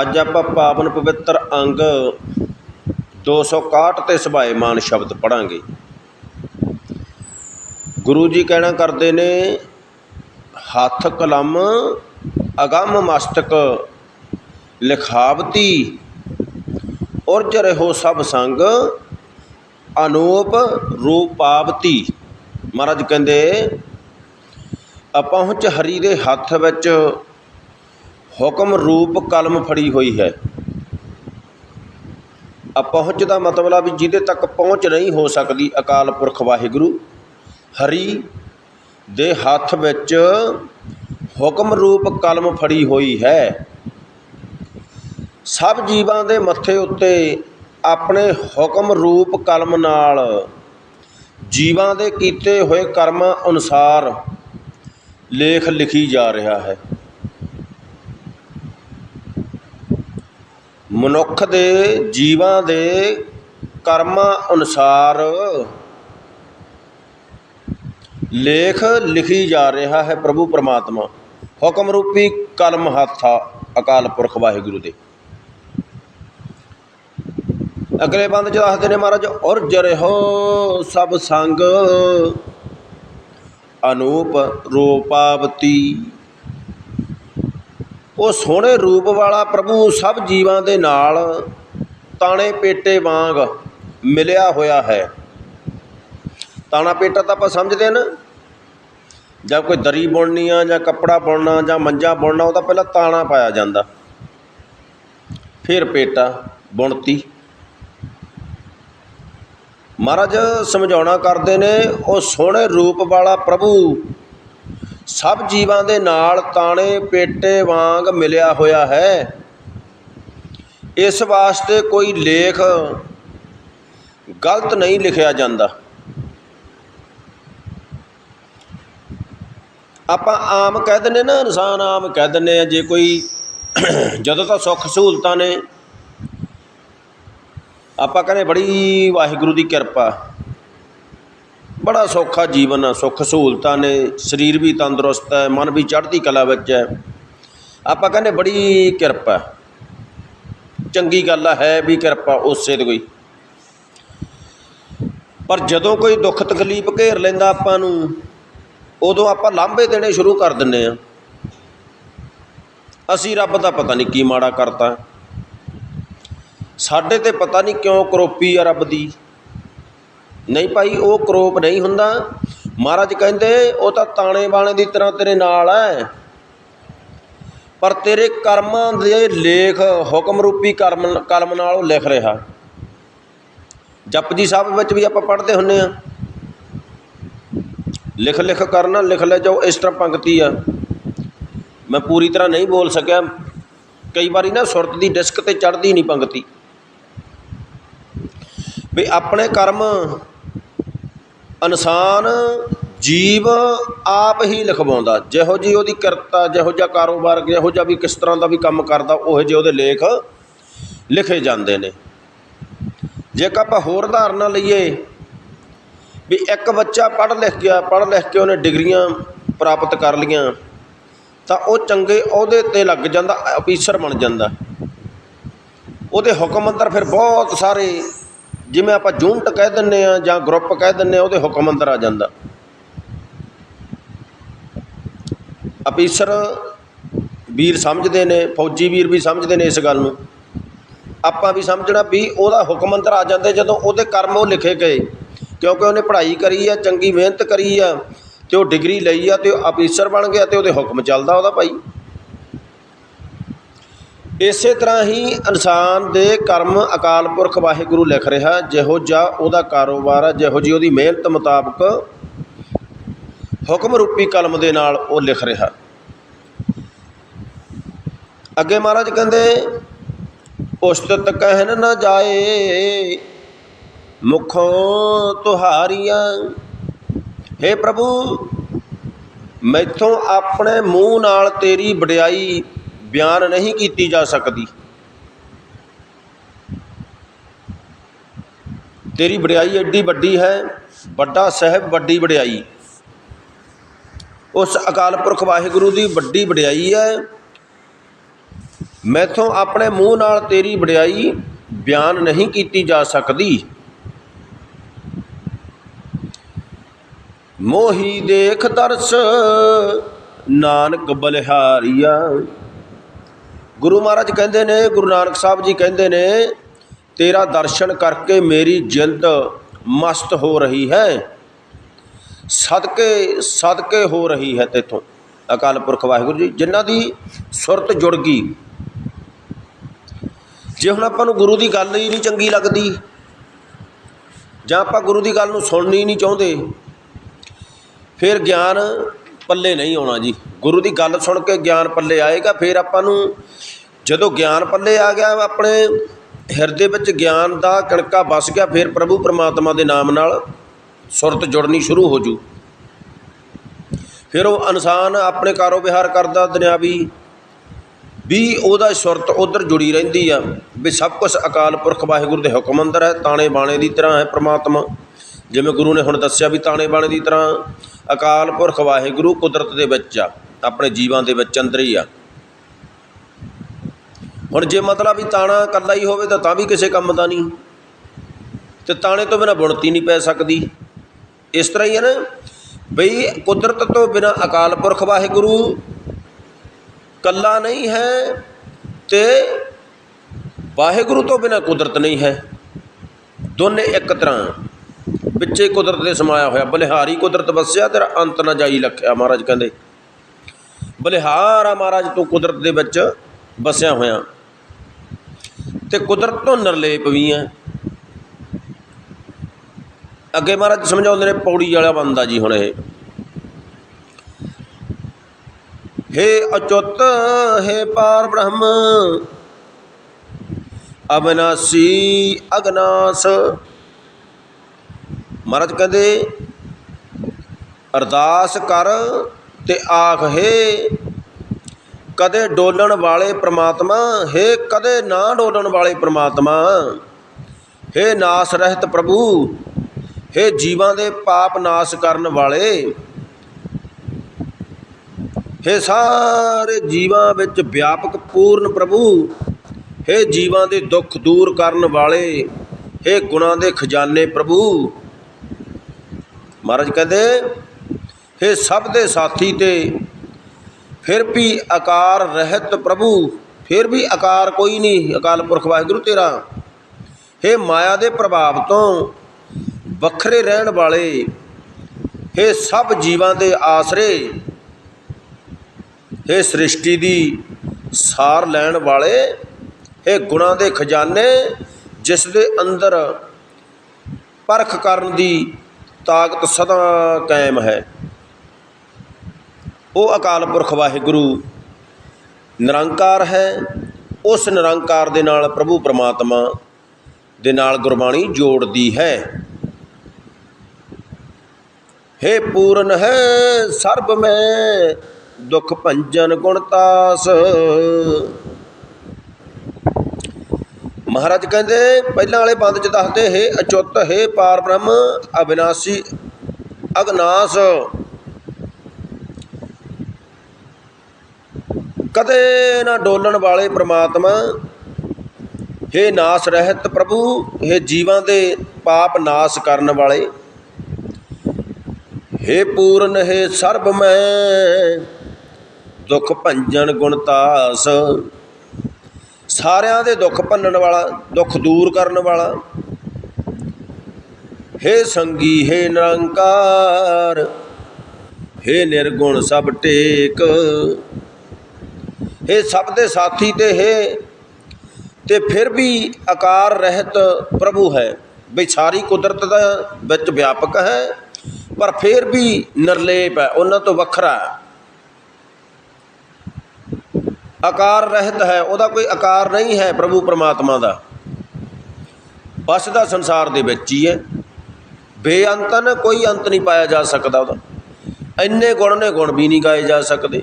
ਅੱਜ ਆਪਾਂ ਪਾਵਨ ਪਵਿੱਤਰ ਅੰਗ 261 ਤੇ ਸੁਭਾਏਮਾਨ ਸ਼ਬਦ ਪੜਾਂਗੇ ਗੁਰੂ ਜੀ ਕਹਿਣਾ ਕਰਦੇ ਨੇ, ਹੱਥ ਕਲਮ, ਅਗੰਮ ਮਸਤਕ, ਲਿਖਾਵਤੀ, ਉਰਜ ਰਹੋ ਸਭ ਸੰਗ, ਅਨੂਪ ਰੂਪਾਵਤੀ। ਮਹਾਰਾਜ ਕਹਿੰਦੇ, ਅਪਹੁੰਚ ਹਰੀ ਦੇ ਹੱਥ ਵਿੱਚ ਹੁਕਮ ਰੂਪ ਕਲਮ ਫੜੀ ਹੋਈ ਹੈ। ਅਪਹੁੰਚ ਦਾ ਮਤਲਬ ਆ ਵੀ ਜਿਹਦੇ ਤੱਕ ਪਹੁੰਚ ਨਹੀਂ ਹੋ ਸਕਦੀ ਅਕਾਲ ਪੁਰਖ ਵਾਹਿਗੁਰੂ, ਹਰੀ ਦੇ ਹੱਥ ਵਿੱਚ ਹੁਕਮ ਰੂਪ ਕਲਮ ਫੜੀ ਹੋਈ ਹੈ। ਸਭ ਜੀਵਾਂ ਦੇ ਮੱਥੇ ਉੱਤੇ ਆਪਣੇ ਹੁਕਮ ਰੂਪ ਕਲਮ ਨਾਲ ਜੀਵਾਂ ਦੇ ਕੀਤੇ ਹੋਏ ਕਰਮਾਂ ਅਨੁਸਾਰ ਲੇਖ ਲਿਖੀ ਜਾ ਰਿਹਾ ਹੈ। ਮਨੁੱਖ ਦੇ ਜੀਵਾਂ ਦੇ ਕਰਮਾਂ ਅਨੁਸਾਰ ਲੇਖ ਲਿਖੀ ਜਾ ਰਿਹਾ ਹੈ ਪ੍ਰਭੂ ਪਰਮਾਤਮਾ। ਹੁਕਮ ਰੂਪੀ ਕਲਮ ਹੱਥਾ ਅਕਾਲ ਪੁਰਖ ਵਾਹਿਗੁਰੂ ਦੇ। ਅਗਲੇ ਬੰਦ ਚ ਦੱਸਦੇ ਨੇ ਮਹਾਰਾਜ ਔਰ ਜਰਿਹੋ ਸਭ ਸੰਗ, ਅਨੂਪ ਰੂਪਾਵਤੀ। ਉਹ ਸੋਹਣੇ ਰੂਪ ਵਾਲਾ ਪ੍ਰਭੂ ਸਭ ਜੀਵਾਂ ਦੇ ਨਾਲ ਤਾਣੇ ਪੇਟੇ ਵਾਂਗ ਮਿਲਿਆ ਹੋਇਆ ਹੈ। ਤਾਣਾ ਪੇਟਾ ਤਾਂ ਆਪਾਂ ਸਮਝਦੇ ਨਾ। ਜਾਂ ਕੋਈ ਦਰੀ ਬੁਣਨੀ ਆ ਜਾਂ ਕੱਪੜਾ ਬੁਣਨਾ ਜਾਂ ਮੰਜਾ ਬੁਣਨਾ ਉਹਦਾ ਪਹਿਲਾਂ ਤਾਣਾ ਪਾਇਆ ਜਾਂਦਾ। ਫਿਰ ਪੇਟਾ ਬੁਣਤੀ। ਮਹਾਰਾਜ ਸਮਝਾਉਣਾ ਕਰਦੇ ਨੇ, ਉਹ ਸੋਹਣੇ ਰੂਪ ਵਾਲਾ ਪ੍ਰਭੂ ਸਭ ਜੀਵਾਂ ਦੇ ਨਾਲ ਤਾਣੇ ਪੇਟੇ ਵਾਂਗ ਮਿਲਿਆ ਹੋਇਆ ਹੈ। ਇਸ ਵਾਸਤੇ ਕੋਈ ਲੇਖ ਗਲਤ ਨਹੀਂ ਲਿਖਿਆ ਜਾਂਦਾ। ਆਪਾਂ ਆਮ ਕਹਿ ਦਿੰਨੇ ਨਾ, ਇਨਸਾਨ ਆਮ ਕਹਿ ਦਿੰਨੇ ਆ, ਜੇ ਕੋਈ ਜਦੋਂ ਤਾਂ ਸੁੱਖ ਸਹੂਲਤਾਂ ਨੇ, ਆਪਾਂ ਕਹਿੰਦੇ ਬੜੀ ਵਾਹਿਗੁਰੂ ਦੀ ਕਿਰਪਾ। ਬੜਾ ਸੌਖਾ ਜੀਵਨ ਆ, ਸੁੱਖ ਸਹੂਲਤਾਂ ਨੇ, ਸਰੀਰ ਵੀ ਤੰਦਰੁਸਤ ਹੈ, ਮਨ ਵੀ ਚੜ੍ਹਦੀ ਕਲਾ ਵਿੱਚ ਹੈ। ਆਪਾਂ ਕਹਿੰਦੇ ਬੜੀ ਕਿਰਪਾ ਚੰਗੀ ਗੱਲ ਹੈ ਵੀ ਕਿਰਪਾ ਉਸੇ ਦੀ ਕੋਈ। ਪਰ ਜਦੋਂ ਕੋਈ ਦੁੱਖ ਤਕਲੀਫ ਘੇਰ ਲੈਂਦਾ ਆਪਾਂ ਨੂੰ, ਉਦੋਂ ਆਪਾਂ ਲਾਂਭੇ ਦੇਣੇ ਸ਼ੁਰੂ ਕਰ ਦਿੰਨੇ ਆ ਅਸੀਂ ਰੱਬ ਦਾ ਪਤਾ ਨਹੀਂ ਕੀ ਮਾੜਾ ਕਰਤਾ। ਸਾਡੇ ਤੇ ਪਤਾ ਨਹੀਂ ਕਿਉਂ ਕਰੋਪੀ ਆ ਰੱਬ ਦੀ। ਨਹੀਂ ਭਾਈ, ਉਹ ਕਰੋਪ ਨਹੀਂ ਹੁੰਦਾ। ਮਹਾਰਾਜ ਕਹਿੰਦੇ, ਉਹ ਤਾਂ ਤਾਣੇ ਬਾਣੇ ਦੀ ਤਰ੍ਹਾਂ ਤੇਰੇ ਨਾਲ ਹੈ ਪਰ ਤੇਰੇ ਕਰਮਾਂ ਦੇ ਲੇਖ, ਹੁਕਮ ਰੂਪੀ ਕਰਮ ਕਲਮ ਨਾਲ ਉਹ ਲਿਖ ਰਿਹਾ। ਜਪਜੀ ਸਾਹਿਬ ਵਿੱਚ ਵੀ ਆਪਾਂ ਪੜ੍ਹਦੇ ਹੁੰਨੇ ਆ। ਲਿਖ ਲਿਖ ਕਰਨਾ, ਲਿਖ ਲੈ ਜਾਓ, ਇਸ ਤਰ੍ਹਾਂ ਪੰਕਤੀ ਆ। ਮੈਂ ਪੂਰੀ ਤਰ੍ਹਾਂ ਨਹੀਂ ਬੋਲ ਸਕਿਆ। ਕਈ ਵਾਰੀ ਨਾ ਸੁਰਤ ਦੀ ਡਿਸਕ ਤੇ ਚੜ੍ਹਦੀ ਨਹੀਂ ਪੰਕਤੀ। ਵੀ ਆਪਣੇ ਕਰਮ ਇਨਸਾਨ ਜੀਵ ਆਪ ਹੀ ਲਿਖਵਾਉਂਦਾ। ਜਿਹੋ ਜੀ ਉਹਦੀ ਕਿਰਤਾ, ਜਿਹੋ ਜਿਹਾ ਕਾਰੋਬਾਰ, ਜਿਹੋ ਜਿਹਾ ਵੀ ਕਿਸ ਤਰ੍ਹਾਂ ਦਾ ਵੀ ਕੰਮ ਕਰਦਾ, ਉਹ ਜਿਹੇ ਉਹਦੇ ਲੇਖ ਲਿਖੇ ਜਾਂਦੇ ਨੇ। ਜੇਕਰ ਆਪਾਂ ਹੋਰ ਉਦਾਹਰਨਾਂ ਲਈਏ ਵੀ ਇੱਕ ਬੱਚਾ ਪੜ੍ਹ ਲਿਖ ਗਿਆ, ਪੜ੍ਹ ਲਿਖ ਕੇ ਉਹਨੇ ਡਿਗਰੀਆਂ ਪ੍ਰਾਪਤ ਕਰ ਲੀਆਂ ਤਾਂ ਉਹ ਚੰਗੇ ਅਹੁਦੇ ਤੇ ਲੱਗ ਜਾਂਦਾ, ਅਫੀਸਰ ਬਣ ਜਾਂਦਾ। ਉਹਦੇ ਹੁਕਮ ਅੰਦਰ ਫਿਰ ਬਹੁਤ ਸਾਰੇ ਜਿਵੇਂ ਆਪਾਂ ਯੂਨਿਟ ਕਹਿ ਦਿੰਨੇ ਆ ਜਾਂ ਗਰੁੱਪ ਕਹਿ ਦਿੰਨੇ ਆ ਉਹਦੇ ਹੁਕਮ ਅੰਦਰ ਆ ਜਾਂਦਾ। ਅਫੀਸਰ ਵੀਰ ਸਮਝਦੇ ਨੇ, ਫੌਜੀ ਵੀਰ ਵੀ ਸਮਝਦੇ ਨੇ ਇਸ ਗੱਲ ਨੂੰ। ਆਪਾਂ ਵੀ ਸਮਝਣਾ ਵੀ ਉਹਦਾ ਹੁਕਮ ਅੰਦਰ ਆ ਜਾਂਦੇ ਜਦੋਂ ਉਹਦੇ ਕਰਮ ਉਹ ਲਿਖੇ ਗਏ। ਕਿਉਂਕਿ ਉਹਨੇ ਪੜ੍ਹਾਈ ਕਰੀ ਆ, ਚੰਗੀ ਮਿਹਨਤ ਕਰੀ ਆ, ਤੇ ਉਹ ਡਿਗਰੀ ਲਈ ਆ, ਤੇ ਉਹ ਅਫੀਸਰ ਬਣ ਗਿਆ ਤੇ ਉਹਦੇ ਹੁਕਮ ਚੱਲਦਾ ਉਹਦਾ ਭਾਈ। ਇਸੇ ਤਰ੍ਹਾਂ ਹੀ ਇਨਸਾਨ ਦੇ ਕਰਮ ਅਕਾਲ ਪੁਰਖ ਵਾਹਿਗੁਰੂ ਲਿਖ ਰਿਹਾ, ਜਿਹੋ ਜਿਹਾ ਉਹਦਾ ਕਾਰੋਬਾਰ ਆ, ਜਿਹੋ ਜੀ ਉਹਦੀ ਮਿਹਨਤ ਮੁਤਾਬਕ ਹੁਕਮ ਰੂਪੀ ਕਲਮ ਦੇ ਨਾਲ ਉਹ ਲਿਖ ਰਿਹਾ। ਅੱਗੇ ਮਹਾਰਾਜ ਕਹਿੰਦੇ, ਉਸਤਤ ਕਹਿਣ ਨਾ ਜਾਏ, ਮੁਖੋਂ ਤੁਹਾਰੀਆਂ हे ਪ੍ਰਭੂ, ਮੈਥੋਂ ਆਪਣੇ ਮੂੰਹ ਨਾਲ ਤੇਰੀ ਵਡਿਆਈ ਬਿਆਨ ਨਹੀਂ ਕੀਤੀ ਜਾ ਸਕਦੀ। ਤੇਰੀ ਵਡਿਆਈ ਐਡੀ ਵੱਡੀ ਹੈ, ਵੱਡਾ ਸਾਹਿਬ ਵੱਡੀ ਵਡਿਆਈ। ਉਸ ਅਕਾਲ ਪੁਰਖ ਵਾਹਿਗੁਰੂ ਦੀ ਵੱਡੀ ਵਡਿਆਈ ਹੈ। ਮੈਥੋਂ ਆਪਣੇ ਮੂੰਹ ਨਾਲ ਤੇਰੀ ਵਡਿਆਈ ਬਿਆਨ ਨਹੀਂ ਕੀਤੀ ਜਾ ਸਕਦੀ। ਮੋਹੀ ਦੇਖ ਦਰਸ ਨਾਨਕ ਬਲਿਹਾਰੀਆ। ਗੁਰੂ ਮਹਾਰਾਜ ਕਹਿੰਦੇ ਨੇ, ਗੁਰੂ ਨਾਨਕ ਸਾਹਿਬ ਜੀ ਕਹਿੰਦੇ ਨੇ, ਤੇਰਾ ਦਰਸ਼ਨ ਕਰਕੇ ਮੇਰੀ ਜਿੰਦ ਮਸਤ ਹੋ ਰਹੀ ਹੈ। ਸਦਕੇ ਸਦਕੇ ਹੋ ਰਹੀ ਹੈ ਤੇਥੋਂ। ਅਕਾਲ ਪੁਰਖ ਵਾਹਿਗੁਰੂ ਜੀ, ਜਿਨ੍ਹਾਂ ਦੀ ਸੁਰਤ ਜੁੜ ਗਈ। ਜੇ ਹੁਣ ਆਪਾਂ ਨੂੰ ਗੁਰੂ ਦੀ ਗੱਲ ਹੀ ਨਹੀਂ ਚੰਗੀ ਲੱਗਦੀ, ਜਾਂ ਆਪਾਂ ਗੁਰੂ ਦੀ ਗੱਲ ਨੂੰ ਸੁਣਨੀ ਨਹੀਂ ਚਾਹੁੰਦੇ, ਫਿਰ ਗਿਆਨ ਪੱਲੇ ਨਹੀਂ ਆਉਣਾ ਜੀ। ਗੁਰੂ ਦੀ ਗੱਲ ਸੁਣ ਕੇ ਗਿਆਨ ਪੱਲੇ ਆਏਗਾ, ਫਿਰ ਆਪਾਂ ਨੂੰ ਜਦੋਂ ਗਿਆਨ ਪੱਲੇ ਆ ਗਿਆ, ਆਪਣੇ ਹਿਰਦੇ ਵਿੱਚ ਗਿਆਨ ਦਾ ਕਣਕਾ ਵਸ ਗਿਆ, ਫਿਰ ਪ੍ਰਭੂ ਪਰਮਾਤਮਾ ਦੇ ਨਾਮ ਨਾਲ ਸੁਰਤ ਜੁੜਨੀ ਸ਼ੁਰੂ ਹੋ ਜੂ। ਫਿਰ ਉਹ ਇਨਸਾਨ ਆਪਣੇ ਕਾਰੋ ਵਿਹਾਰ ਕਰਦਾ, ਦੁਨਿਆਵੀ ਵੀ ਉਹਦਾ ਸੁਰਤ ਉਧਰ ਜੁੜੀ ਰਹਿੰਦੀ ਆ ਵੀ ਸਭ ਕੁਝ ਅਕਾਲ ਪੁਰਖ ਵਾਹਿਗੁਰੂ ਦੇ ਹੁਕਮ ਅੰਦਰ ਹੈ, ਤਾਣੇ ਬਾਣੇ ਦੀ ਤਰ੍ਹਾਂ ਹੈ ਪ੍ਰਮਾਤਮਾ। ਜਿਵੇਂ ਗੁਰੂ ਨੇ ਹੁਣ ਦੱਸਿਆ ਵੀ ਤਾਣੇ ਬਾਣੇ ਦੀ ਤਰ੍ਹਾਂ ਅਕਾਲ ਪੁਰਖ ਵਾਹਿਗੁਰੂ ਕੁਦਰਤ ਦੇ ਵਿੱਚ ਆ, ਆਪਣੇ ਜੀਵਾਂ ਦੇ ਵਿੱਚ ਅੰਦਰ ਹੀ ਆ। ਹੁਣ ਜੇ ਮਤਲਬ ਵੀ ਤਾਣਾ ਇਕੱਲਾ ਹੀ ਹੋਵੇ ਤਾਂ ਤਾਂ ਵੀ ਕਿਸੇ ਕੰਮ ਦਾ ਨਹੀਂ। ਤੇ ਤਾਣੇ ਤੋਂ ਬਿਨਾ ਬੁਣਤੀ ਨਹੀਂ ਪੈ ਸਕਦੀ। ਇਸ ਤਰ੍ਹਾਂ ਹੀ ਹੈ ਨਾ, ਬਈ ਕੁਦਰਤ ਤੋਂ ਬਿਨਾ ਅਕਾਲ ਪੁਰਖ ਵਾਹਿਗੁਰੂ ਕੱਲਾ ਨਹੀਂ ਹੈ ਤੇ ਵਾਹਿਗੁਰੂ ਤੋਂ ਬਿਨਾ ਕੁਦਰਤ ਨਹੀਂ ਹੈ। ਦੋਨੇ ਇੱਕ ਤਰ੍ਹਾਂ। ਵਿੱਚੇ ਕੁਦਰਤ ਦੇ ਸਮਾਇਆ ਹੋਇਆ, ਬਲਿਹਾਰੀ ਕੁਦਰਤ ਵਸਿਆ ਤੇਰਾ ਅੰਤ ਨਾ ਜਾਈ ਲਖਿਆ ਮਹਾਰਾਜ ਕਹਿੰਦੇ। ਬਲਿਹਾਰ ਆ ਮਹਾਰਾਜ ਤੂੰ ਕੁਦਰਤ ਦੇ ਵਿੱਚ ਵਸਿਆ ਹੋਇਆ। ਤੇ ਕੁਦਰਤ ਤੋਂ ਨਿਰਲੇਪ ਵੀ ਹੈ ਅੱਗੇ ਮਹਾਰਾਜ ਸਮਝਾਉਂਦੇ ਨੇ, ਪੌੜੀ ਵਾਲਾ ਬੰਦਾ ਜੀ ਹੁਣ ਇਹ। ਹੇ ਅਚੁੱਤ, ਹੇ ਪਾਰ ਬ੍ਰਹਮ, ਅਬਨਾਸੀ ਅਗਨਾਸ। ਮਹਾਰਾਜ ਕਹਿੰਦੇ, ਅਰਦਾਸ ਕਰ ਤੇ ਆਖ ਹੈ। ਕਦੇ ਡੋਲਣ ਵਾਲੇ ਪ੍ਰਮਾਤਮਾ, ਹੇ ਕਦੇ ਨਾ ਡੋਲਣ ਵਾਲੇ ਪ੍ਰਮਾਤਮਾ। ਹੇ ਨਾਸ ਰਹਿਤ ਪ੍ਰਭੂ, ਹੇ ਜੀਵਾਂ ਦੇ ਪਾਪ ਨਾਸ ਕਰਨ ਵਾਲੇ। ਹੇ ਸਾਰੇ ਜੀਵਾਂ ਵਿੱਚ ਵਿਆਪਕ ਪੂਰਨ ਪ੍ਰਭੂ, ਹੇ ਜੀਵਾਂ ਦੇ ਦੁੱਖ ਦੂਰ ਕਰਨ ਵਾਲੇ। ਹੇ ਗੁਣਾਂ ਦੇ ਖਜ਼ਾਨੇ ਪ੍ਰਭੂ। ਮਹਾਰਾਜ ਕਹਿੰਦੇ, ਹੇ ਸਭ ਦੇ ਸਾਥੀ ਤੇ ਫਿਰ ਵੀ ਆਕਾਰ ਰਹਿਤ ਪ੍ਰਭੂ, ਫਿਰ ਵੀ ਆਕਾਰ ਕੋਈ ਨਹੀਂ, ਅਕਾਲ ਪੁਰਖ ਵਾਹਿਗੁਰੂ ਤੇਰਾ। ਹੈ ਮਾਇਆ ਦੇ ਪ੍ਰਭਾਵ ਤੋਂ ਵੱਖਰੇ ਰਹਿਣ ਵਾਲੇ, ਹੈ ਸਭ ਜੀਵਾਂ ਦੇ ਆਸਰੇ, ਹੈ ਸ੍ਰਿਸ਼ਟੀ ਦੀ ਸਾਰ ਲੈਣ ਵਾਲੇ ਇਹ ਗੁਣਾਂ ਦੇ ਖਜ਼ਾਨੇ, ਜਿਸ ਦੇ ਅੰਦਰ ਪਰਖ ਕਰਨ ਦੀ ਤਾਕਤ ਸਦਾ ਕਾਇਮ ਹੈ। ਉਹ ਅਕਾਲ ਪੁਰਖ ਵਾਹਿਗੁਰੂ ਨਿਰੰਕਾਰ ਹੈ। ਉਸ ਨਿਰੰਕਾਰ ਦੇ ਨਾਲ ਪ੍ਰਭੂ ਪਰਮਾਤਮਾ ਦੇ ਨਾਲ ਗੁਰਬਾਣੀ ਜੋੜਦੀ ਹੈ। हे ਪੂਰਨ ਹੈ, ਸਰਬ ਮੈਂ ਦੁਖ ਭੰਜਨ ਗੁਣਤਾਸ ਮਹਾਰਾਜ ਕਹਿੰਦੇ, ਪਹਿਲਾਂ ਵਾਲੇ ਬੰਦ ਚ ਦੱਸਦੇ, ਹੈ ਅਚੁੱਤ, ਹੈ ਪਾਰ ਬ੍ਰਹਮ, ਅਬਿਨਾਸੀ, ਅਗਨਾਸ। ਕਦੇ ਨਾ ਡੋਲਣ ਵਾਲੇ ਪ੍ਰਮਾਤਮਾ हे ਨਾਸ ਰਹਿਤ ਪ੍ਰਭੂ हे ਜੀਵਾਂ ਦੇ ਪਾਪ ਨਾਸ ਕਰਨ ਵਾਲੇ हे ਪੂਰਨ ਹੈ ਸਰਬ ਮੈਂ ਦੁਖ ਭੰਜਨ ਗੁਣਤਾਸ ਸਾਰਿਆਂ ਦੇ ਦੁੱਖ ਭੰਨਣ ਵਾਲਾ ਦੁੱਖ ਦੂਰ ਕਰਨ ਵਾਲਾ हे ਸੰਗੀ हे ਨਿਰੰਕਾਰ हे ਨਿਰਗੁਣ ਸਭ ਟੇਕ ਇਹ ਸਭ ਦੇ ਸਾਥੀ ਤੇ ਹੈ ਤੇ ਫਿਰ ਵੀ ਆਕਾਰ ਰਹਿਤ ਪ੍ਰਭੂ ਹੈ। ਬਈ ਸਾਰੀ ਕੁਦਰਤ ਦਾ ਵਿੱਚ ਵਿਆਪਕ ਹੈ, ਪਰ ਫਿਰ ਵੀ ਨਿਰਲੇਪ ਹੈ, ਉਹਨਾਂ ਤੋਂ ਵੱਖਰਾ ਹੈ। ਆਕਾਰ ਰਹਿਤ ਹੈ, ਉਹਦਾ ਕੋਈ ਆਕਾਰ ਨਹੀਂ ਹੈ ਪ੍ਰਭੂ ਪਰਮਾਤਮਾ ਦਾ। ਬਸ ਦਾ ਸੰਸਾਰ ਦੇ ਵਿੱਚ ਹੀ ਹੈ। ਬੇਅੰਤਨ ਕੋਈ ਅੰਤ ਨਹੀਂ ਪਾਇਆ ਜਾ ਸਕਦਾ ਉਹਦਾ। ਇੰਨੇ ਗੁਣ ਨੇ ਗੁਣ ਵੀ ਨਹੀਂ ਗਾਏ ਜਾ ਸਕਦੇ।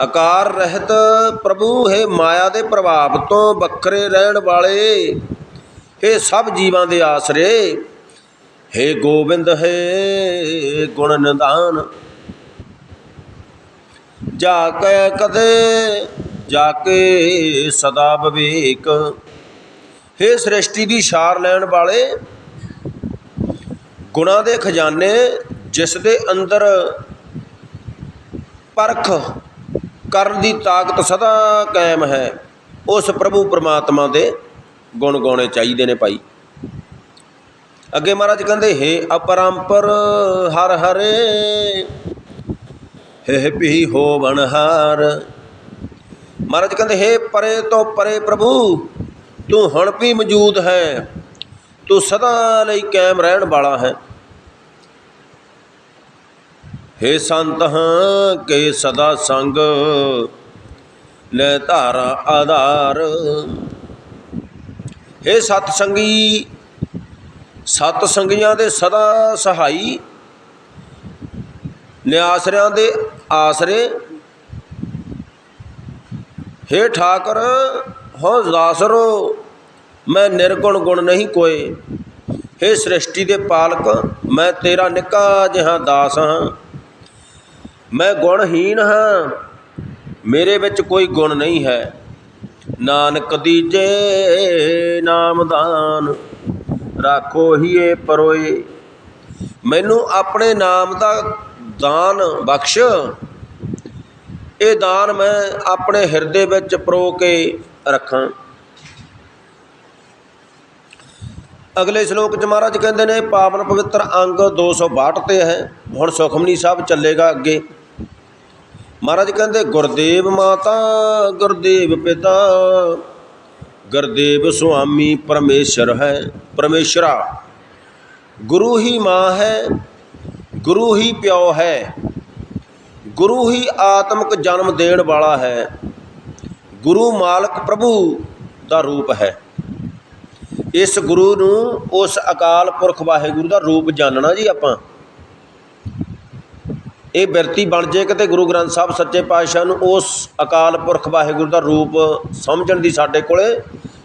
ਆਕਾਰ ਰਹਿਤ ਪ੍ਰਭੂ, ਹੈ ਮਾਇਆ ਦੇ ਪ੍ਰਭਾਵ ਤੋਂ ਵੱਖਰੇ ਰਹਿਣ ਵਾਲੇ ਇਹ ਸਭ ਜੀਵਾਂ ਦੇ ਆਸਰੇ, ਹੈ ਗੋਬਿੰਦ, ਹੈ ਗੁਣ ਨਿਦਾਨ ਜਾ ਕੇ ਕਦੇ, ਜਾ ਕੇ ਸਦਾ ਵਿਵੇਕ ਹੇ ਸ੍ਰਿਸ਼ਟੀ ਦੀ ਛਾਰ ਲੈਣ ਵਾਲੇ, ਗੁਣਾਂ ਦੇ ਖਜ਼ਾਨੇ ਜਿਸ ਦੇ ਅੰਦਰ ਪਰਖ ਕਰਨ ਦੀ ਤਾਕਤ ਸਦਾ ਕਾਇਮ ਹੈ। ਉਸ ਪ੍ਰਭੂ ਪਰਮਾਤਮਾ ਦੇ ਗੁਣ ਗਾਉਣੇ ਚਾਹੀਦੇ ਨੇ ਭਾਈ। ਅੱਗੇ ਮਹਾਰਾਜ ਕਹਿੰਦੇ, ਹੇ ਅਪਰੰਪਰ ਹਰ ਹਰੇ, ਹੇ ਪੀ ਹੋਵਨ ਹਾਰ। ਮਹਾਰਾਜ ਕਹਿੰਦੇ, ਹੇ ਪਰੇ ਤੋਂ ਪਰੇ ਪ੍ਰਭੂ, ਤੂੰ ਹੁਣ ਵੀ ਮੌਜੂਦ ਹੈ। ਤੂੰ ਸਦਾ ਲਈ ਕਾਇਮ ਰਹਿਣ ਵਾਲਾ ਹੈ। ਹੇ ਸੰਤ ਹਾਂ ਕੇ ਸਦਾ ਸੰਗ। ਲੈ ਧਾਰਾ ਆਧਾਰ। ਹੇ ਸਤ ਸੰਗੀ, ਸਤ ਸੰਗੀਆਂ ਦੇ ਸਦਾ ਸਹਾਈ। ਨਿਆਸਰਿਆਂ ਦੇ ਆਸਰੇ ਹੇ ਠਾਕਰ ਹੋ ਦਾਸਰੋ, ਮੈਂ ਨਿਰਗੁਣ ਗੁਣ ਨਹੀਂ ਕੋਏ। ਹੇ ਸ੍ਰਿਸ਼ਟੀ ਦੇ ਪਾਲਕ, ਮੈਂ ਤੇਰਾ ਨਿੱਕਾ ਜਿਹਾ ਦਾਸ ਹਾਂ। ਮੈਂ ਗੁਣਹੀਨ ਹਾਂ। ਮੇਰੇ ਵਿੱਚ ਕੋਈ ਗੁਣ ਨਹੀਂ ਹੈ। ਨਾਨਕ ਦੀਜੇ ਨਾਮਦਾਨ ਰਾਖੋ ਹੀਏ ਪਰੋਏ। ਮੈਨੂੰ ਆਪਣੇ ਨਾਮ ਦਾ ਦਾਨ ਬਖਸ਼। ਇਹ ਦਾਨ ਮੈਂ ਆਪਣੇ ਹਿਰਦੇ ਵਿੱਚ ਪਰੋ ਕੇ ਰੱਖਾਂ। ਅਗਲੇ ਸ਼ਲੋਕ ਚ ਮਹਾਰਾਜ ਕਹਿੰਦੇ ਨੇ, ਪਾਵਨ ਪਵਿੱਤਰ ਅੰਗ 262 ਤੇ ਹੈ। ਹੁਣ ਸੁਖਮਨੀ ਸਾਹਿਬ ਚੱਲੇਗਾ ਅੱਗੇ। ਮਹਾਰਾਜ ਕਹਿੰਦੇ, ਗੁਰਦੇਵ ਮਾਤਾ, ਗੁਰਦੇਵ ਪਿਤਾ, ਗੁਰਦੇਵ ਸੁਆਮੀ ਪਰਮੇਸ਼ਰ ਹੈ, ਪਰਮੇਸ਼ਰਾ। ਗੁਰੂ ਹੀ ਮਾਂ ਹੈ, ਗੁਰੂ ਹੀ ਪਿਓ ਹੈ, ਗੁਰੂ ਹੀ ਆਤਮਿਕ ਜਨਮ ਦੇਣ ਵਾਲਾ ਹੈ, ਗੁਰੂ ਮਾਲਕ ਪ੍ਰਭੂ ਦਾ ਰੂਪ ਹੈ। ਇਸ ਗੁਰੂ ਨੂੰ ਉਸ ਅਕਾਲ ਪੁਰਖ ਵਾਹਿਗੁਰੂ ਦਾ ਰੂਪ ਜਾਣਨਾ ਜੀ ਆਪਾਂ। ਇਹ ਬਿਰਤੀ ਬਣ ਜੇ ਕਿਤੇ ਗੁਰੂ ਗ੍ਰੰਥ ਸਾਹਿਬ ਸੱਚੇ ਪਾਤਸ਼ਾਹ ਨੂੰ ਉਸ ਅਕਾਲ ਪੁਰਖ ਵਾਹਿਗੁਰੂ ਦਾ ਰੂਪ ਸਮਝਣ ਦੀ ਸਾਡੇ ਕੋਲੇ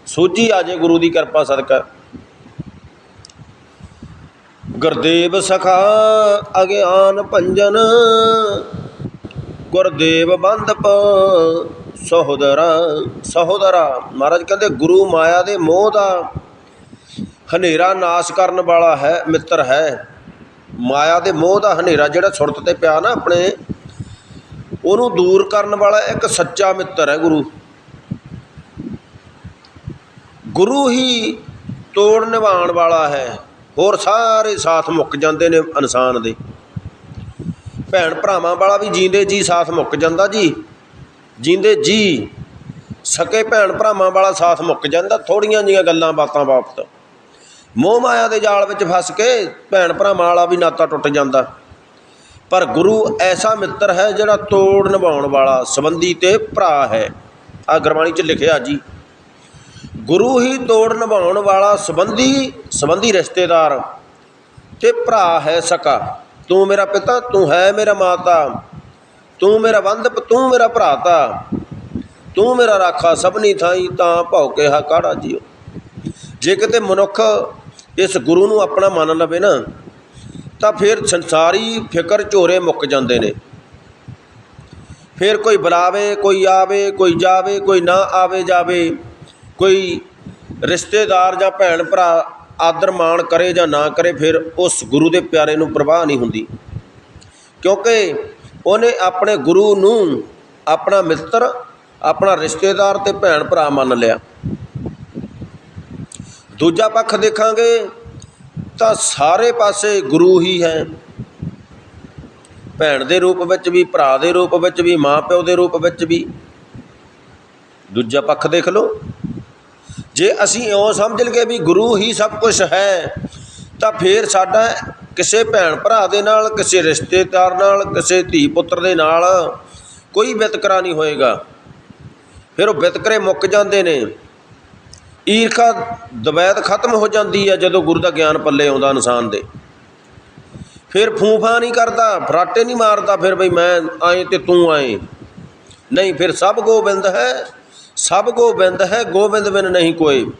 ਸੋਝੀ ਆ ਜੇ ਗੁਰੂ ਦੀ ਕਿਰਪਾ ਸਦਕਾ। ਗੁਰਦੇਵ ਸਖਾ ਅਗਿਆਨ ਭੰਜਨ, ਗੁਰਦੇਵ ਬੰਦਪ ਸਹੋਦਰਾ ਸਹੋਦਰਾ। ਮਹਾਰਾਜ ਕਹਿੰਦੇ, ਗੁਰੂ ਮਾਇਆ ਦੇ ਮੋਹ ਦਾ ਹਨੇਰਾ ਨਾਸ਼ ਕਰਨ ਵਾਲਾ ਹੈ, ਮਿੱਤਰ ਹੈ। ਮਾਇਆ ਦੇ ਮੋਹ ਦਾ ਹਨੇਰਾ ਜਿਹੜਾ ਸੁਰਤ ਤੇ ਪਿਆ ਨਾ ਆਪਣੇ, ਉਹਨੂੰ ਦੂਰ ਕਰਨ ਵਾਲਾ ਇੱਕ ਸੱਚਾ ਮਿੱਤਰ ਹੈ ਗੁਰੂ। ਗੁਰੂ ਹੀ ਤੋੜ ਨਿਭਾਉਣ ਵਾਲਾ ਹੈ, ਹੋਰ ਸਾਰੇ ਸਾਥ ਮੁੱਕ ਜਾਂਦੇ ਨੇ ਇਨਸਾਨ ਦੇ। ਭੈਣ ਭਰਾਵਾਂ ਵਾਲਾ ਵੀ ਜੀਂਦੇ ਜੀ, ਸਾਥ ਮੁੱਕ ਜਾਂਦਾ ਜੀ। ਜੀਂਦੇ ਜੀ, ਸਕੇ ਭੈਣ ਭਰਾਵਾਂ ਵਾਲਾ ਸਾਥ ਮੁੱਕ ਜਾਂਦਾ, ਥੋੜੀਆਂ ਜੀਆਂ ਗੱਲਾਂ ਬਾਤਾਂ ਬਾਬਤ ਮੋਹ ਮਾਇਆ ਦੇ ਜਾਲ ਵਿੱਚ ਫਸ ਕੇ ਭੈਣ ਭਰਾਵਾਂ ਵਾਲਾ ਵੀ ਨਾਤਾ ਟੁੱਟ ਜਾਂਦਾ। ਪਰ ਗੁਰੂ ਐਸਾ ਮਿੱਤਰ ਹੈ ਜਿਹੜਾ ਤੋੜ ਨਿਭਾਉਣ ਵਾਲਾ ਸੰਬੰਧੀ ਤੇ ਭਰਾ ਹੈ। ਆ ਗੁਰਬਾਣੀ 'ਚ ਲਿਖਿਆ ਜੀ, ਗੁਰੂ ਹੀ ਤੋੜ ਨਿਭਾਉਣ ਵਾਲਾ ਸੰਬੰਧੀ ਸੰਬੰਧੀ ਰਿਸ਼ਤੇਦਾਰ ਤੇ ਭਰਾ ਹੈ ਸਕਾ। ਤੂੰ ਮੇਰਾ ਪਿਤਾ, ਤੂੰ ਹੈ ਮੇਰਾ ਮਾਤਾ। ਤੂੰ ਮੇਰਾ ਬੰਧਪ, ਤੂੰ ਮੇਰਾ ਭਰਾਤਾ। ਤੂੰ ਮੇਰਾ ਰਾਖਾ ਸਭਨੀ ਥਾਈ ਤਾਂ ਭਉ ਕੇ ਹਾ ਕਾੜਾ ਜੀਓ। ਜੇ ਕਿਤੇ ਮਨੁੱਖ ਇਸ ਗੁਰੂ ਨੂੰ ਆਪਣਾ ਮੰਨ ਲਵੇ ਨਾ, ਤਾਂ ਫਿਰ ਸੰਸਾਰੀ ਫਿਕਰ ਝੋਰੇ ਮੁੱਕ ਜਾਂਦੇ ਨੇ। ਫਿਰ ਕੋਈ ਬੁਲਾਵੇ, ਕੋਈ ਆਵੇ, ਕੋਈ ਜਾਵੇ, ਕੋਈ ਨਾ ਆਵੇ ਜਾਵੇ, ਕੋਈ ਰਿਸ਼ਤੇਦਾਰ ਜਾਂ ਭੈਣ ਭਰਾ ਆਦਰ ਮਾਣ ਕਰੇ ਜਾਂ ਨਾ ਕਰੇ, ਫਿਰ ਉਸ ਗੁਰੂ ਦੇ ਪਿਆਰੇ ਨੂੰ ਪ੍ਰਵਾਹ ਨਹੀਂ ਹੁੰਦੀ। ਕਿਉਂਕਿ ਉਹਨੇ ਆਪਣੇ ਗੁਰੂ ਨੂੰ ਆਪਣਾ ਮਿੱਤਰ, ਆਪਣਾ ਰਿਸ਼ਤੇਦਾਰ ਤੇ ਭੈਣ ਭਰਾ ਮੰਨ ਲਿਆ। ਦੂਜਾ ਪੱਖ ਦੇਖਾਂਗੇ ਤਾਂ ਸਾਰੇ ਪਾਸੇ ਗੁਰੂ ਹੀ ਹੈ। ਭੈਣ ਦੇ ਰੂਪ ਵਿੱਚ ਵੀ, ਭਰਾ ਦੇ ਰੂਪ ਵਿੱਚ ਵੀ ਮਾਂ ਪਿਓ ਦੇ ਰੂਪ ਵਿੱਚ ਵੀ। ਦੂਜਾ ਪੱਖ ਦੇਖ ਲਓ। ਜੇ ਅਸੀਂ ਇਉਂ ਸਮਝ ਲਈਏ ਵੀ ਗੁਰੂ ਹੀ ਸਭ ਕੁਝ ਹੈ, ਤਾਂ ਫਿਰ ਸਾਡਾ ਕਿਸੇ ਭੈਣ ਭਰਾ ਦੇ ਨਾਲ, ਕਿਸੇ ਰਿਸ਼ਤੇਦਾਰ ਨਾਲ, ਕਿਸੇ ਧੀ ਪੁੱਤਰ ਦੇ ਨਾਲ ਕੋਈ ਵਿਤਕਰਾ ਨਹੀਂ ਹੋਏਗਾ। ਫਿਰ ਉਹ ਵਿਤਕਰੇ ਮੁੱਕ ਜਾਂਦੇ ਨੇ। ਈਰਖਾ ਦਵੈਤ ਖਤਮ ਹੋ ਜਾਂਦੀ ਹੈ ਜਦੋਂ ਗੁਰੂ ਦਾ ਗਿਆਨ ਪੱਲੇ ਆਉਂਦਾ ਇਨਸਾਨ ਦੇ। ਫਿਰ ਫੂਫਾ ਨਹੀਂ ਕਰਦਾ, ਫਰਾਟੇ ਨਹੀਂ ਮਾਰਦਾ, ਫਿਰ ਬਈ ਮੈਂ ਆਏ ਤੇ ਤੂੰ ਆਏ। ਨਹੀਂ, ਫਿਰ ਸਭ ਗੋਬਿੰਦ ਹੈ, ਸਭ ਗੋਬਿੰਦ ਹੈ, ਗੋਬਿੰਦ ਬਿਨ ਨਹੀਂ ਕੋਈ।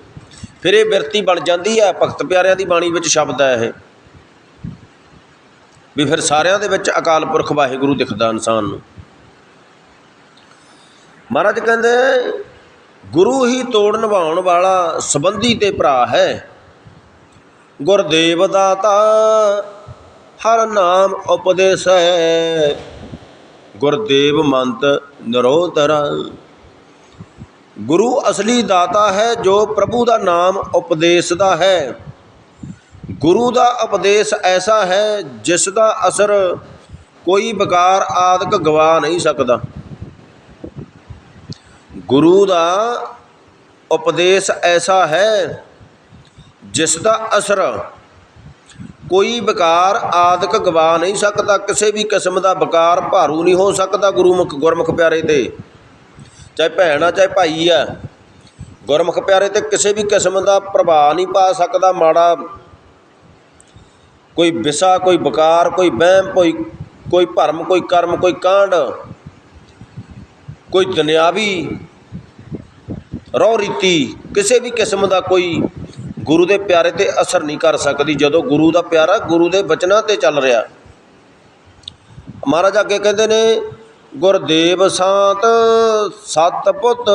ਫਿਰ ਇਹ ਬਿਰਤੀ ਬਣ ਜਾਂਦੀ ਹੈ, ਭਗਤ ਪਿਆਰਿਆਂ ਦੀ ਬਾਣੀ ਵਿੱਚ ਸ਼ਬਦ ਹੈ ਇਹ। ਵੀ ਫਿਰ ਸਾਰਿਆਂ ਦੇ ਵਿੱਚ ਅਕਾਲ ਪੁਰਖ ਵਾਹਿਗੁਰੂ ਦਿਖਦਾ ਇਨਸਾਨ ਨੂੰ। ਮਹਾਰਾਜ ਕਹਿੰਦੇ ਗੁਰੂ ਹੀ ਤੋੜ ਨਿਭਾਉਣ ਵਾਲਾ ਸੰਬੰਧੀ ਤੇ ਭਰਾ ਹੈ। ਗੁਰਦੇਵ ਦਾਤਾ ਹਰ ਨਾਮ ਉਪਦੇਸ਼ ਹੈ। ਗੁਰਦੇਵ ਮੰਤ ਨਿਰੋਧਰ ਗੁਰੂ ਅਸਲੀ ਦਾਤਾ ਹੈ ਜੋ ਪ੍ਰਭੂ ਦਾ ਨਾਮ ਉਪਦੇਸਦਾ ਹੈ। ਗੁਰੂ ਦਾ ਉਪਦੇਸ਼ ਐਸਾ ਹੈ ਜਿਸ ਦਾ ਅਸਰ ਕੋਈ ਬਕਾਰ ਆਦਿਕ ਗਵਾ ਨਹੀਂ ਸਕਦਾ। ਗੁਰੂ ਦਾ ਉਪਦੇਸ਼ ਐਸਾ ਹੈ, ਜਿਸ ਦਾ ਅਸਰ ਕੋਈ ਵਿਕਾਰ ਆਦਿਕ ਗਵਾ ਨਹੀਂ ਸਕਦਾ, ਕਿਸੇ ਵੀ ਕਿਸਮ ਦਾ ਵਿਕਾਰ ਭਾਰੂ ਨਹੀਂ ਹੋ ਸਕਦਾ ਗੁਰੂਮੁਖ ਗੁਰਮੁਖ ਪਿਆਰੇ ਤੇ। ਚਾਹੇ ਭੈਣ ਆ, ਚਾਹੇ ਭਾਈ ਆ, ਗੁਰਮੁਖ ਪਿਆਰੇ ਤੇ ਕਿਸੇ ਵੀ ਕਿਸਮ ਦਾ ਪ੍ਰਭਾਵ ਨਹੀਂ ਪਾ ਸਕਦਾ, ਮਾੜਾ ਕੋਈ ਵਿਸਾ, ਕੋਈ ਵਿਕਾਰ, ਕੋਈ ਵਹਿਮ, ਕੋਈ ਕੋਈ ਭਰਮ, ਕੋਈ ਕਰਮ, ਕੋਈ ਕਾਂਡ, ਕੋਈ ਦੁਨਿਆਵੀ ਰੋਹ ਰੀਤੀ ਕਿਸੇ ਵੀ ਕਿਸਮ ਦਾ ਕੋਈ ਗੁਰੂ ਦੇ ਪਿਆਰੇ ਤੇ ਅਸਰ ਨਹੀਂ ਕਰ ਸਕਦੀ, ਜਦੋਂ ਗੁਰੂ ਦਾ ਪਿਆਰਾ ਗੁਰੂ ਦੇ ਬਚਨਾਂ ਤੇ ਚੱਲ ਰਿਹਾ। ਮਹਾਰਾਜ ਅੱਗੇ ਕਹਿੰਦੇ ਨੇ, ਗੁਰਦੇਵ ਸਾਤ ਸਤ ਪੁੱਤ,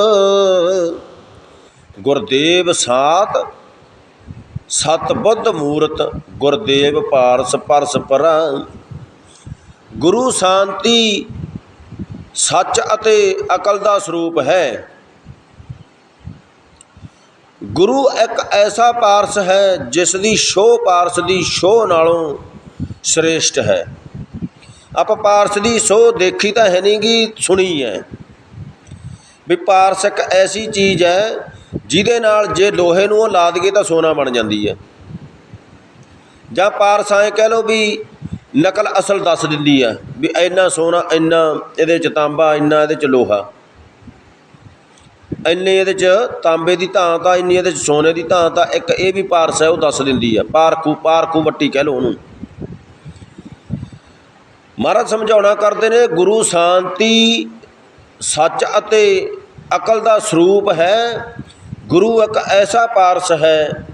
ਗੁਰਦੇਵ ਸਾਤ ਸਤ ਬੁੱਧ ਮੂਰਤ, ਗੁਰਦੇਵ ਪਾਰਸ ਪਰਸ ਪਰਾ। ਗੁਰੂ ਸ਼ਾਂਤੀ ਸੱਚ ਅਤੇ ਅਕਲ ਦਾ ਸਰੂਪ ਹੈ। ਗੁਰੂ ਇੱਕ ਐਸਾ ਪਾਰਸ ਹੈ ਜਿਸ ਦੀ ਸ਼ੋਅ ਪਾਰਸ ਦੀ ਸ਼ੋਅ ਨਾਲੋਂ ਸ੍ਰੇਸ਼ਟ ਹੈ। ਆਪਾਂ ਪਾਰਸ ਦੀ ਸ਼ੋਅ ਦੇਖੀ ਤਾਂ ਹੈ ਨਹੀਂ ਗੀ, ਸੁਣੀ ਹੈ। ਵੀ ਪਾਰਸ ਇੱਕ ਐਸੀ ਚੀਜ਼ ਹੈ ਜਿਹਦੇ ਨਾਲ ਜੇ ਲੋਹੇ ਨੂੰ ਉਹ ਲਾ ਦਈਏ ਤਾਂ ਸੋਨਾ ਬਣ ਜਾਂਦੀ ਹੈ। ਜਾਂ ਪਾਰਸ ਐਂ ਕਹਿ ਲਓ ਵੀ ਨਕਲ ਅਸਲ ਦੱਸ ਦਿੰਦੀ ਹੈ ਵੀ ਇੰਨਾ ਸੋਨਾ, ਇੰਨਾ ਇਹਦੇ ਚ ਤਾਂਬਾ, ਇੰਨਾ ਇਹਦੇ ਚ ਲੋਹਾ। ਇੰਨੇ ਇਹਦੇ ਚ ਤਾਂਬੇ ਦੀ ਧਾਤ ਆ ਇੰਨੀ ਇਹਦੇ ਚ ਸੋਨੇ ਦੀ ਧਾਤ ਆ ਇੱਕ ਇਹ ਵੀ ਪਾਰਸ ਹੈ, ਉਹ ਦੱਸ ਦਿੰਦੀ ਆ। ਪਾਰਖੂ ਪਾਰਖੂ ਵੱਟੀ ਕਹਿ ਲਓ ਉਹਨੂੰ। ਮਹਾਰਾਜ ਸਮਝਾਉਣਾ ਕਰਦੇ ਨੇ, ਗੁਰੂ ਸ਼ਾਂਤੀ ਸੱਚ ਅਤੇ ਅਕਲ ਦਾ ਸਰੂਪ ਹੈ। ਗੁਰੂ ਇੱਕ ਐਸਾ ਪਾਰਸ ਹੈ,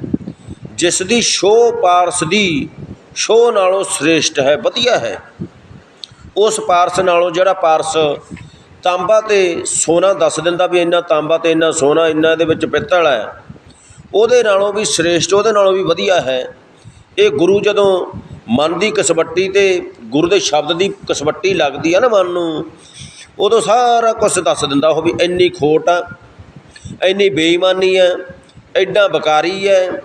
ਜਿਸ ਦੀ ਸ਼ੋਅ ਪਾਰਸ ਦੀ ਸ਼ੋ ਨਾਲੋਂ ਸ੍ਰੇਸ਼ਟ ਹੈ, ਵਧੀਆ ਹੈ। ਉਸ ਪਾਰਸ ਨਾਲੋਂ ਜਿਹੜਾ ਪਾਰਸ ਤਾਂਬਾ ਤੇ ਸੋਨਾ ਦੱਸ ਦਿੰਦਾ ਵੀ ਇੰਨਾ ਤਾਂਬਾ ਤੇ ਇੰਨਾ ਸੋਨਾ, ਇੰਨਾ ਇਹਦੇ ਵਿੱਚ ਪਿੱਤਲ ਹੈ। ਉਹਦੇ ਨਾਲੋਂ ਵੀ ਸ੍ਰੇਸ਼ਟ, ਉਹਦੇ ਨਾਲੋਂ ਵੀ ਵਧੀਆ ਹੈ। ਇਹ ਗੁਰੂ ਜਦੋਂ ਮਨ ਦੀ ਕਸਵੱਟੀ ਤੇ, ਗੁਰੂ ਦੇ ਸ਼ਬਦ ਦੀ ਕਸਵੱਟੀ ਲੱਗਦੀ ਆ ਨਾ ਮਨ ਨੂੰ, ਉਦੋਂ ਸਾਰਾ ਕੁਝ ਦੱਸ ਦਿੰਦਾ ਉਹ ਵੀ ਇੰਨੀ ਖੋਟ ਆ, ਇੰਨੀ ਬੇਈਮਾਨੀ ਆ ਐਡਾ ਬਕਾਰੀ ਹੈ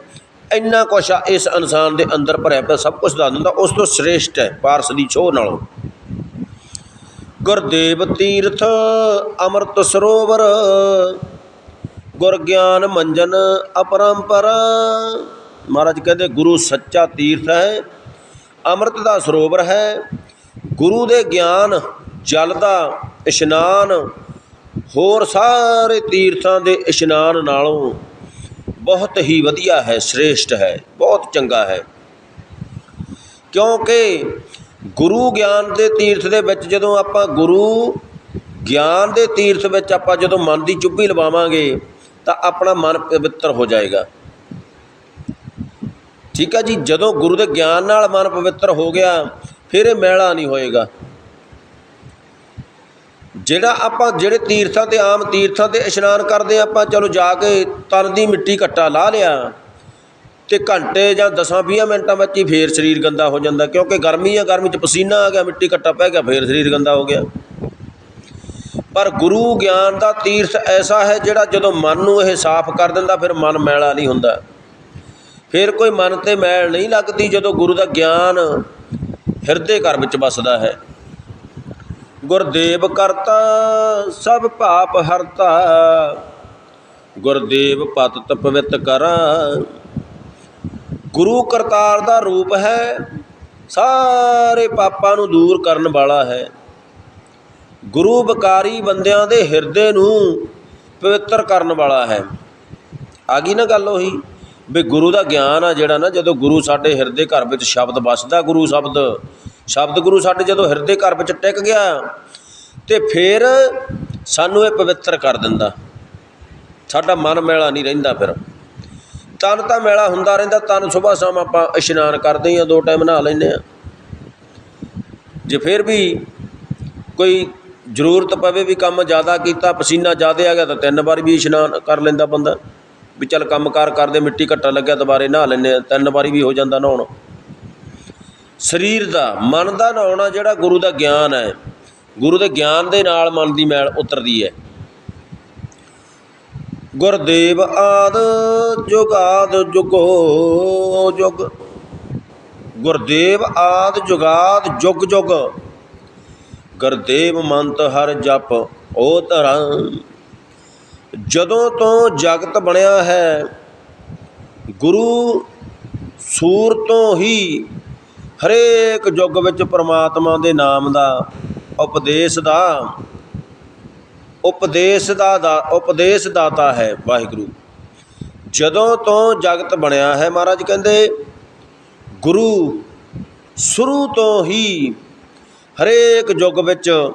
ਇੰਨਾ ਕੁਛ ਆ, ਇਸ ਇਨਸਾਨ ਦੇ ਅੰਦਰ ਭਰਿਆ ਪਿਆ ਸਭ ਕੁਝ ਦੱਸ ਦਿੰਦਾ, ਉਸ ਤੋਂ ਸ੍ਰੇਸ਼ਟ ਹੈ, ਪਾਰਸ ਦੀ ਛੋਹ ਨਾਲੋਂ। ਗੁਰਦੇਵ ਤੀਰਥ ਅੰਮ੍ਰਿਤ ਸਰੋਵਰ, ਗੁਰ ਗਿਆਨ ਮੰਜਨ ਅਪਰੰਪਰ। ਮਹਾਰਾਜ ਕਹਿੰਦੇ, ਗੁਰੂ ਸੱਚਾ ਤੀਰਥ ਹੈ, ਅੰਮ੍ਰਿਤ ਦਾ ਸਰੋਵਰ ਹੈ। ਗੁਰੂ ਦੇ ਗਿਆਨ, ਜਲ ਦਾ ਇਸ਼ਨਾਨ, ਹੋਰ ਸਾਰੇ ਤੀਰਥਾਂ ਦੇ ਇਸ਼ਨਾਨ ਨਾਲੋਂ ਬਹੁਤ ਹੀ ਵਧੀਆ ਹੈ, ਸ੍ਰੇਸ਼ਟ ਹੈ, ਬਹੁਤ ਚੰਗਾ ਹੈ। ਕਿਉਂਕਿ ਗੁਰੂ ਗਿਆਨ ਦੇ ਤੀਰਥ ਦੇ ਵਿੱਚ ਜਦੋਂ ਆਪਾਂ ਗੁਰੂ ਗਿਆਨ ਦੇ ਤੀਰਥ ਵਿੱਚ ਆਪਾਂ ਜਦੋਂ ਮਨ ਦੀ ਚੁੱਭੀ ਲਵਾਵਾਂਗੇ, ਤਾਂ ਆਪਣਾ ਮਨ ਪਵਿੱਤਰ ਹੋ ਜਾਏਗਾ। ਠੀਕ ਹੈ ਜੀ, ਜਦੋਂ ਗੁਰੂ ਦੇ ਗਿਆਨ ਨਾਲ ਮਨ ਪਵਿੱਤਰ ਹੋ ਗਿਆ, ਫਿਰ ਇਹ ਮੈਲਾ ਨਹੀਂ ਹੋਏਗਾ। ਜਿਹੜਾ ਆਪਾਂ, ਜਿਹੜੇ ਤੀਰਥਾਂ ਤੇ ਆਮ ਤੀਰਥਾਂ ਤੇ ਇਸ਼ਨਾਨ ਕਰਦੇ ਆਪਾਂ ਚਲੋ ਜਾ ਕੇ ਤਨ ਦੀ ਮਿੱਟੀ ਘੱਟਾ ਲਾ ਲਿਆ ਤੇ ਘੰਟੇ ਜਾਂ 10-20 ਮਿੰਟਾਂ ਵਿੱਚ ਹੀ ਫੇਰ ਸਰੀਰ ਗੰਦਾ ਹੋ ਜਾਂਦਾ, ਕਿਉਂਕਿ ਗਰਮੀ ਆ, ਗਰਮੀ 'ਚ ਪਸੀਨਾ ਆ ਗਿਆ, ਮਿੱਟੀ ਘੱਟਾ ਪੈ ਗਿਆ, ਫੇਰ ਸਰੀਰ ਗੰਦਾ ਹੋ ਗਿਆ। ਪਰ ਗੁਰੂ ਗਿਆਨ ਦਾ ਤੀਰਥ ਐਸਾ ਹੈ ਜਿਹੜਾ ਜਦੋਂ ਮਨ ਨੂੰ ਇਹ ਸਾਫ਼ ਕਰ ਦਿੰਦਾ, ਫਿਰ ਮਨ ਮੈਲਾ ਨਹੀਂ ਹੁੰਦਾ। ਫਿਰ ਕੋਈ ਮਨ ਤੇ ਮੈਲ ਨਹੀਂ ਲੱਗਦੀ ਜਦੋਂ ਗੁਰੂ ਦਾ ਗਿਆਨ ਹਿਰਦੇ ਘਰ ਵਿੱਚ ਵਸਦਾ ਹੈ। ਗੁਰਦੇਵ ਕਰਤਾ, ਸਭ ਪਾਪ ਹਰਤਾ। ਗੁਰਦੇਵ ਪਤ ਪਵਿੱਤ ਕਰਾਂ। ਗੁਰੂ ਕਰਤਾਰ ਦਾ ਰੂਪ ਹੈ, ਸਾਰੇ ਪਾਪਾਂ ਨੂੰ ਦੂਰ ਕਰਨ ਵਾਲਾ ਹੈ। ਗੁਰੂ ਬਕਾਰੀ ਬੰਦਿਆਂ ਦੇ ਹਿਰਦੇ ਨੂੰ ਪਵਿੱਤਰ ਕਰਨ ਵਾਲਾ ਹੈ। ਆ ਗਈ ਨਾ ਗੱਲ ਉਹੀ, ਵੀ ਗੁਰੂ ਦਾ ਗਿਆਨ ਆ ਜਿਹੜਾ ਨਾ, ਜਦੋਂ ਗੁਰੂ ਸਾਡੇ ਹਿਰਦੇ ਘਰ ਵਿੱਚ ਸ਼ਬਦ ਵੱਸਦਾ, ਗੁਰੂ ਸ਼ਬਦ ਸ਼ਬਦ ਗੁਰੂ ਸਾਡੇ ਜਦੋਂ ਹਿਰਦੇ ਘਰ ਵਿੱਚ ਟਿਕ ਗਿਆ, ਤੇ ਫਿਰ ਸਾਨੂੰ ਇਹ ਪਵਿੱਤਰ ਕਰ ਦਿੰਦਾ। ਸਾਡਾ ਮਨ ਮੇਲਾ ਨਹੀਂ ਰਹਿੰਦਾ ਫਿਰ। ਤਨ ਤਾਂ ਮੈਲਾ ਹੁੰਦਾ ਰਹਿੰਦਾ, ਤਨ ਸਵੇਰ ਸ਼ਾਮ ਆਪਾਂ ਇਸ਼ਨਾਨ ਕਰਦੇ ਹਾਂ, ਦੋ ਟਾਈਮ ਨਹਾ ਲੈਂਦੇ ਹਾਂ। ਜੇ ਫਿਰ ਵੀ ਕੋਈ ਜ਼ਰੂਰਤ ਪਵੇ ਵੀ ਕੰਮ ਜ਼ਿਆਦਾ ਕੀਤਾ, ਪਸੀਨਾ ਜ਼ਿਆਦਾ ਆ ਗਿਆ ਤਾਂ ਤਿੰਨ ਵਾਰ ਵੀ ਇਸ਼ਨਾਨ ਕਰ ਲੈਂਦਾ ਬੰਦਾ। ਵੀ ਚੱਲ ਕੰਮਕਾਰ ਕਰਦੇ, ਮਿੱਟੀ ਘੱਟਾ ਲੱਗਿਆ ਦੁਬਾਰੇ ਨਹਾ ਲੈਂਦੇ ਆ ਤਿੰਨ ਵਾਰੀ ਵੀ ਹੋ ਜਾਂਦਾ ਨਹਾਉਣ। ਸਰੀਰ ਦਾ, ਮਨ ਦਾ ਨਹਾਉਣਾ ਜਿਹੜਾ ਗੁਰੂ ਦਾ ਗਿਆਨ ਹੈ, ਗੁਰੂ ਦੇ ਗਿਆਨ ਦੇ ਨਾਲ ਮਨ ਦੀ ਮੈਲ ਉਤਰਦੀ ਹੈ। ਗੁਰਦੇਵ ਆਦ ਜੁਗਾਦ ਜੁਗੋ ਜੁਗ। ਗੁਰਦੇਵ ਆਦ ਜੁਗਾਦ ਜੁਗ ਜੁਗ। ਗੁਰਦੇਵ ਮੰਤ ਹਰ ਜਪ ਓ ਧਰਮ। ਜਦੋਂ ਤੋਂ ਜਗਤ ਬਣਿਆ ਹੈ, ਗੁਰੂ ਸੂਰ ਤੋਂ ਹੀ ਹਰੇਕ ਯੁੱਗ ਵਿੱਚ ਪ੍ਰਮਾਤਮਾ ਦੇ ਨਾਮ ਦਾ ਉਪਦੇਸ਼ ਦਾ ਉਪਦੇਸ਼ ਦਾ ਦਾ, ਉਪਦੇਸ਼ ਦਾਤਾ ਹੈ ਵਾਹਿਗੁਰੂ। ਜਦੋਂ ਤੋਂ ਜਗਤ ਬਣਿਆ ਹੈ ਮਹਾਰਾਜ ਕਹਿੰਦੇ, ਗੁਰੂ ਸ਼ੁਰੂ ਤੋਂ ਹੀ ਹਰੇਕ ਯੁੱਗ ਵਿੱਚ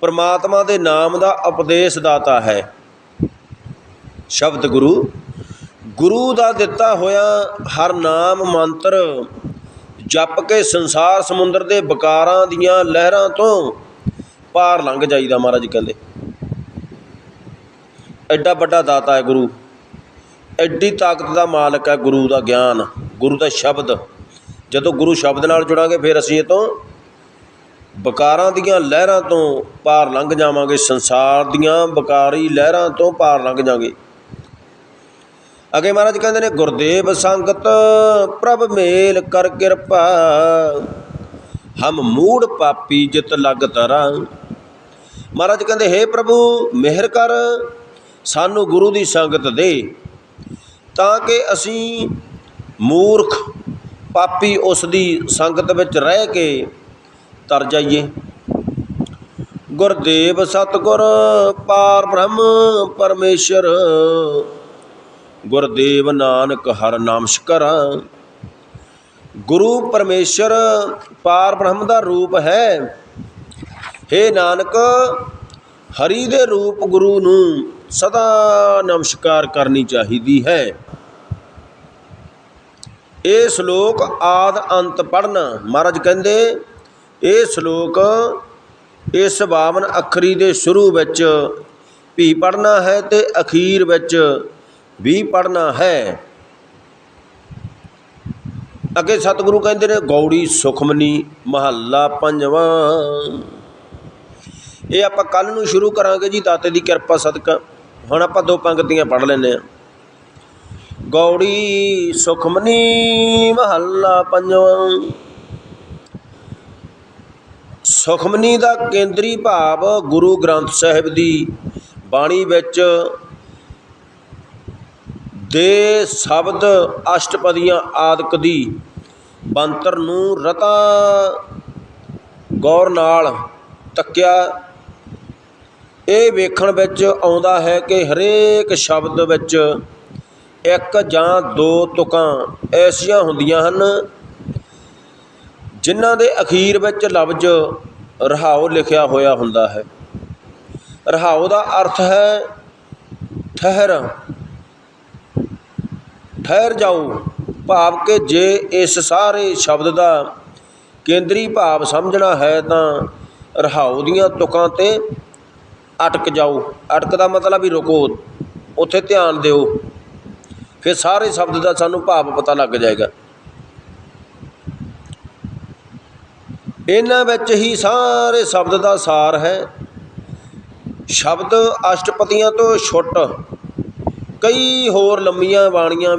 ਪ੍ਰਮਾਤਮਾ ਦੇ ਨਾਮ ਦਾ ਉਪਦੇਸ਼ ਦਾਤਾ ਹੈ। ਸ਼ਬਦ ਗੁਰੂ ਗੁਰੂ ਦਾ ਦਿੱਤਾ ਹੋਇਆ ਹਰ ਨਾਮ ਮੰਤਰ ਜਪ ਕੇ ਸੰਸਾਰ ਸਮੁੰਦਰ ਦੇ ਵਿਕਾਰਾਂ ਦੀਆਂ ਲਹਿਰਾਂ ਤੋਂ ਪਾਰ ਲੰਘ ਜਾਈਦਾ ਮਹਾਰਾਜ ਕਹਿੰਦੇ। ਐਡਾ ਵੱਡਾ ਦਾਤਾ ਹੈ ਗੁਰੂ। ਐਡੀ ਤਾਕਤ ਦਾ ਮਾਲਕ ਹੈ ਗੁਰੂ ਦਾ ਗਿਆਨ, ਗੁਰੂ ਦਾ ਸ਼ਬਦ। ਜਦੋਂ ਗੁਰੂ ਸ਼ਬਦ ਨਾਲ ਜੁੜਾਂਗੇ, ਫਿਰ ਅਸੀਂ ਇਹ ਤੋਂ ਵਿਕਾਰਾਂ ਦੀਆਂ ਲਹਿਰਾਂ ਤੋਂ ਪਾਰ ਲੰਘ ਜਾਵਾਂਗੇ। ਸੰਸਾਰ ਦੀਆਂ ਵਿਕਾਰੀ ਲਹਿਰਾਂ ਤੋਂ ਪਾਰ ਲੰਘ ਜਾਵਾਂਗੇ। ਅਗੇ ਮਹਾਰਾਜ ਕਹਿੰਦੇ ਨੇ, ਗੁਰਦੇਵ ਸੰਗਤ, ਪ੍ਰਭ ਮੇਲ ਕਰ ਕਿਰਪਾ। ਹਮ ਮੂੜ ਪਾਪੀ ਜਿਤ ਲਗ ਤਰਾ ਮਹਾਰਾਜ ਕਹਿੰਦੇ हे ਪ੍ਰਭੂ, ਮਿਹਰ ਕਰ। ਸਾਨੂੰ ਗੁਰੂ ਦੀ ਸੰਗਤ ਦੇ, ਤਾਂ ਕਿ ਅਸੀਂ ਮੂਰਖ ਪਾਪੀ ਉਸ ਦੀ ਸੰਗਤ ਵਿੱਚ ਰਹਿ ਕੇ ਤਰ ਜਾਈਏ। ਗੁਰਦੇਵ ਸਤਗੁਰ ਪਾਰ ਬ੍ਰਹਮ ਪਰਮੇਸ਼ਰ, ਗੁਰਦੇਵ ਨਾਨਕ ਹਰ ਨਾਮ ਸ਼ਕਰਾਂ। ਗੁਰੂ ਪਰਮੇਸ਼ਰ ਪਾਰ ਬ੍ਰਹਮ ਦਾ ਰੂਪ ਹੈ। हे ਨਾਨਕ, ਹਰੀ ਦੇ ਰੂਪ ਗੁਰੂ ਨੂੰ ਸਦਾ ਨਮਸਕਾਰ ਕਰਨੀ ਚਾਹੀਦੀ ਹੈ। ਇਹ ਸ਼ਲੋਕ ਆਦ ਅੰਤ ਪੜਨਾ ਮਹਾਰਾਜ ਕਹਿੰਦੇ, ਇਹ ਸ਼ਲੋਕ ਇਸ 52 ਅੱਖਰੀ ਦੇ ਸ਼ੁਰੂ ਵਿੱਚ ਵੀ ਪੜਨਾ ਹੈ ਤੇ ਅਖੀਰ ਵਿੱਚ ਵੀ ਪੜਨਾ ਹੈ। ਅੱਗੇ ਸਤਿਗੁਰੂ ਕਹਿੰਦੇ ਨੇ, ਗੌੜੀ ਸੁਖਮਨੀ ਮਹੱਲਾ ਪੰਜਵਾਂ। ਇਹ ਆਪਾਂ ਕੱਲ ਨੂੰ ਸ਼ੁਰੂ ਕਰਾਂਗੇ ਜੀ, ਦਾਤੇ ਦੀ ਕਿਰਪਾ ਸਦਕਾ। ਹੁਣ ਆਪਾਂ ਦੋ ਪੰਕਤੀਆਂ ਪੜ ਲੈਨੇ ਆ ਗੌੜੀ ਸੁਖਮਨੀ ਮਹੱਲਾ ਪੰਜਵਾਂ। ਸੁਖਮਨੀ ਦਾ ਕੇਂਦਰੀ ਭਾਵ ਗੁਰੂ ਗ੍ਰੰਥ ਸਾਹਿਬ ਦੀ ਬਾਣੀ ਵਿੱਚ ਦੇ ਸ਼ਬਦ ਅਸ਼ਟਪਦੀਆਂ ਆਦਿਕ ਦੀ ਬੰਤਰ ਨੂੰ ਰਤਾ ਗੌਰ ਨਾਲ ਤੱਕਿਆ ਇਹ ਵੇਖਣ ਵਿੱਚ ਆਉਂਦਾ ਹੈ ਕਿ ਹਰੇਕ ਸ਼ਬਦ ਵਿੱਚ ਇੱਕ ਜਾਂ ਦੋ ਤੁਕਾਂ ਐਸੀਆਂ ਹੁੰਦੀਆਂ ਹਨ, ਜਿਨ੍ਹਾਂ ਦੇ ਅਖੀਰ ਵਿੱਚ ਲਫ਼ਜ਼ ਰਹਾਉ ਲਿਖਿਆ ਹੋਇਆ ਹੁੰਦਾ ਹੈ। ਰਹਾਉ ਦਾ ਅਰਥ ਹੈ, ਠਹਿਰ ਠਹਿਰ ਜਾਓ, ਭਾਵ ਕਿ ਜੇ ਇਸ ਸਾਰੇ ਸ਼ਬਦ ਦਾ ਕੇਂਦਰੀ ਭਾਵ ਸਮਝਣਾ ਹੈ ਤਾਂ ਰਹਾਉ ਦੀਆਂ ਤੁਕਾਂ ਤੇ ਅਟਕ ਜਾਓ। ਅਟਕ ਦਾ ਮਤਲਬ ਵੀ ਰੁਕੋ। ਉੱਥੇ ਧਿਆਨ ਦਿਓ। ਫਿਰ ਸਾਰੇ ਸ਼ਬਦ ਦਾ ਸਾਨੂੰ ਭਾਵ ਪਤਾ ਲੱਗ ਜਾਏਗਾ। ਇਹਨਾਂ ਵਿੱਚ ਹੀ ਸਾਰੇ ਸ਼ਬਦ ਦਾ ਸਾਰ ਹੈ। ਸ਼ਬਦ ਅਸ਼ਟਪਦੀਆਂ ਤੋਂ ਛੁੱਟ। ਕਈ ਹੋਰ ਲੰਮੀਆਂ ਬਾਣੀਆਂ